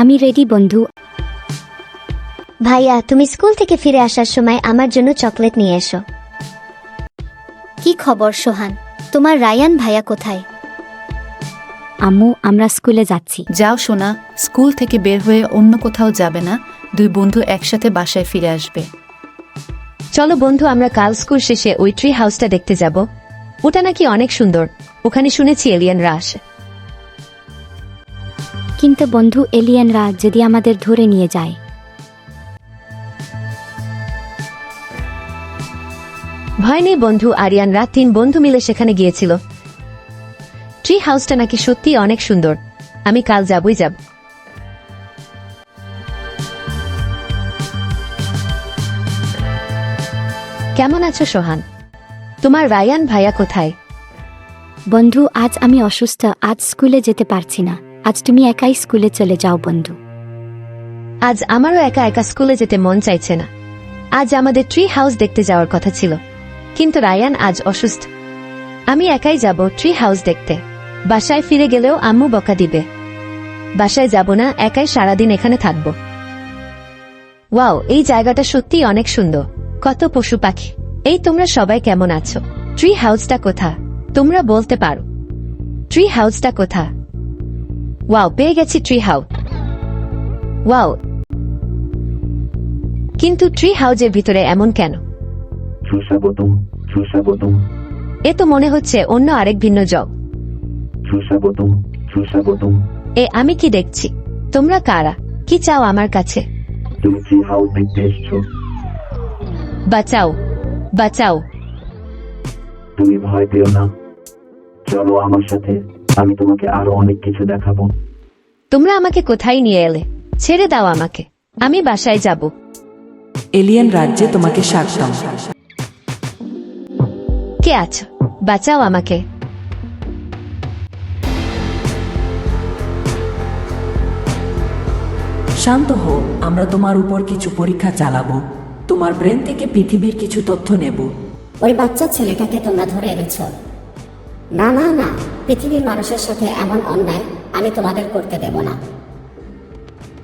আমি রেডি বন্ধু। ভাইয়া তুমি স্কুল থেকে ফিরে আসার সময় আমার জন্য চকলেট নিয়ে এসো। কি খবর সোহান? তোমার রায়ান ভাইয়া কোথায়? আম্মু আমরা স্কুলে যাচ্ছি। যাও সোনা। স্কুল থেকে বের হয়ে অন্য কোথাও যাবে না। দুই বন্ধু একসাথে বাসায় ফিরে আসবে। চলো বন্ধু আমরা কাল স্কুল শেষে ওই ট্রি হাউসটা দেখতে যাব। ওটা নাকি অনেক সুন্দর। ওখানে শুনেছি এলিয়ানরা আসে কিন্তু বন্ধু এলিয়েনরা যদি আমাদের ধরে নিয়ে যায়। ভয় নেই বন্ধু আরিয়ানরা তিন বন্ধু মিলে সেখানে গিয়েছিল। ট্রি হাউসটা নাকি সত্যি অনেক সুন্দর। আমি কাল যাবই যাব। কেমন আছো সোহান? তোমার রায়ান ভাইয়া কোথায়? বন্ধু আজ আমি অসুস্থ আজ স্কুলে যেতে পারছি না। আজ তুমি একাই স্কুলে চলে যাও, বন্ধু। আজ আমারও একা একা স্কুলে যেতে মন চাইছে না। আজ আমাদের ট্রি হাউস দেখতে যাওয়ার কথা ছিল। কিন্তু রায়ান আজ অসুস্থ। আমি একাই যাব ট্রি হাউস দেখতে। বাসায় ফিরে গেলেও আম্মু বকা দিবে। বাসায় যাব না, একাই সারাদিন এখানে থাকব। ওয়াও, এই জায়গাটা সত্যিই অনেক সুন্দর। কত পশু পাখি। এই তোমরা সবাই কেমন আছো? ট্রি হাউসটা কোথা? তোমরা বলতে পারো। ট্রি হাউসটা কোথা? ওয়াও পেয়ে গেছি ট্রি হাউস ওয়াও কিন্তু ট্রি হাউজের ভিতরে এমন কেন? এ তো মনে হচ্ছে অন্য আরেক ভিন্ন জগ এ আমি কি দেখছি? তোমরা কারা? কি চাও আমার কাছে? বাঁচাও বাঁচাও। তুমি ভয় পেও না। চলো আমার সাথে। আমি তোমাকে আরও অনেক কিছু দেখাবো। তোমরা আমাকে কোথায় নিয়ে এলে? ছেড়ে দাও আমাকে। আমি বাসায় যাব। এলিয়েন রাজ্যে তোমাকে স্বাগতম। কে আছো? বাঁচাও আমাকে। শান্ত হো আমরা তোমার উপর কিছু পরীক্ষা চালাবো। তোমার ব্রেন থেকে পৃথিবীর কিছু তথ্য নেব। ওই বাচ্চা ছেলেটাকে তোমরা ধরে এনেছ। না না না পৃথিবীর মানুষের সাথে এমন অন্যায় আমি তোমাদের করতে দেব না।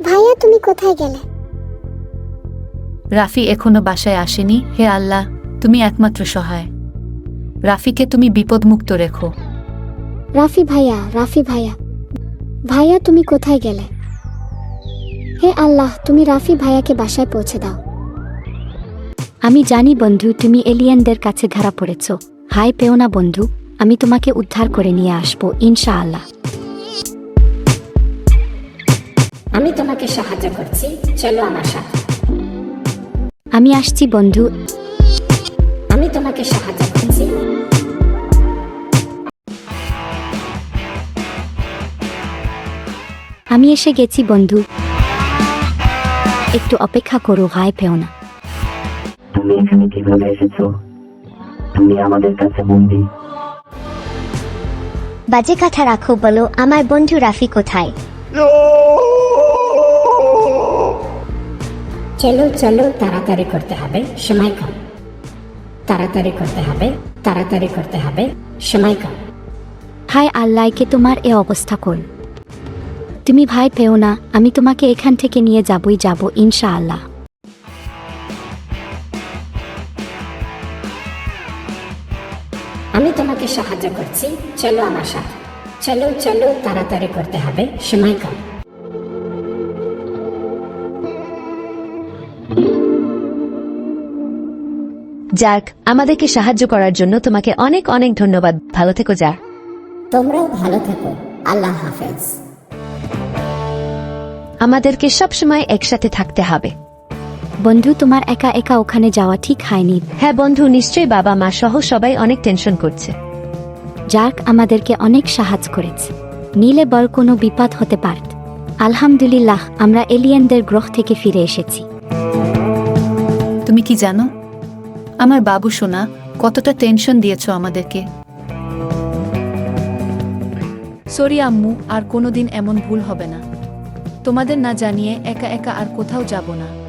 ভাইয়া তুমি কোথায় গেলে? রাফি এখনও বাসায় আসেনি হে আল্লাহ তুমি একমাত্র সহায়। রাফিকে তুমি বিপদমুক্ত রেখো। রাফি ভাইয়া রাফি ভাইয়া ভাইয়া তুমি কোথায় গেলে? হে আল্লাহ তুমি রাফি ভাইয়াকে বাসায় পৌঁছে দাও। আমি জানি বন্ধু তুমি এলিয়েনদের কাছে ধরা পড়েছ। হাই পেও না বন্ধু। আমি তোমাকে উদ্ধার করে নিয়ে আসব ইনশাআল্লাহ। আমি তোমাকে সাহায্য করছি চলো আমার সাথে। আমি আসছি বন্ধু। আমি তোমাকে সাহায্য করছি। আমি এসে গেছি বন্ধু। একটু অপেক্ষা করো হাই পেও না। তুমি এখানে কীভাবে এসেছ? তুমি আমাদের কাছে বন্দি। বাজে কথা রাখো বলো আমার বন্ধু রাফি কোথায়? চলো চলো তাড়াতাড়ি করতে হবে সময় কম। তাড়াতাড়ি করতে হবে তাড়াতাড়ি করতে হবে সময় কম। হাই আল্লাহকে তোমার এ অবস্থা কর তুমি ভাই পেও না আমি তোমাকে এখান থেকে নিয়ে যাবই যাব ইনশাআল্লাহ। আমি তোমাকে সাহায্য করছি। চলো আমার সাথে। চলো চলো তাড়াতাড়ি করতে হবে। সময় কম। জার্ক আমাদেরকে সাহায্য করার জন্য তোমাকে অনেক অনেক ধন্যবাদ। ভালো থেকো জার্ক তোমরাও ভালো থেকো। আল্লাহ হাফেজ। আমাদেরকে সবসময় একসাথে থাকতে হবে। বন্ধু তোমার একা একা ওখানে যাওয়া ঠিক হয়নি। হ্যাঁ বন্ধু নিশ্চয়ই বাবা মা সহ সবাই অনেক টেনশন করছে। যাক আমাদেরকে অনেক সাহায্য করেছে। নীলে বল কোনো বিপদ হতে পারত আলহামদুলিল্লাহ আমরা এলিয়েনদের গ্রহ থেকে ফিরে এসেছি। তুমি কি জানো? আমার বাবু সোনা কতটা টেনশন দিয়েছ আমাদেরকে। সরি আম্মু আর কোনোদিন এমন ভুল হবে না। তোমাদের না জানিয়ে একা একা আর কোথাও যাব না।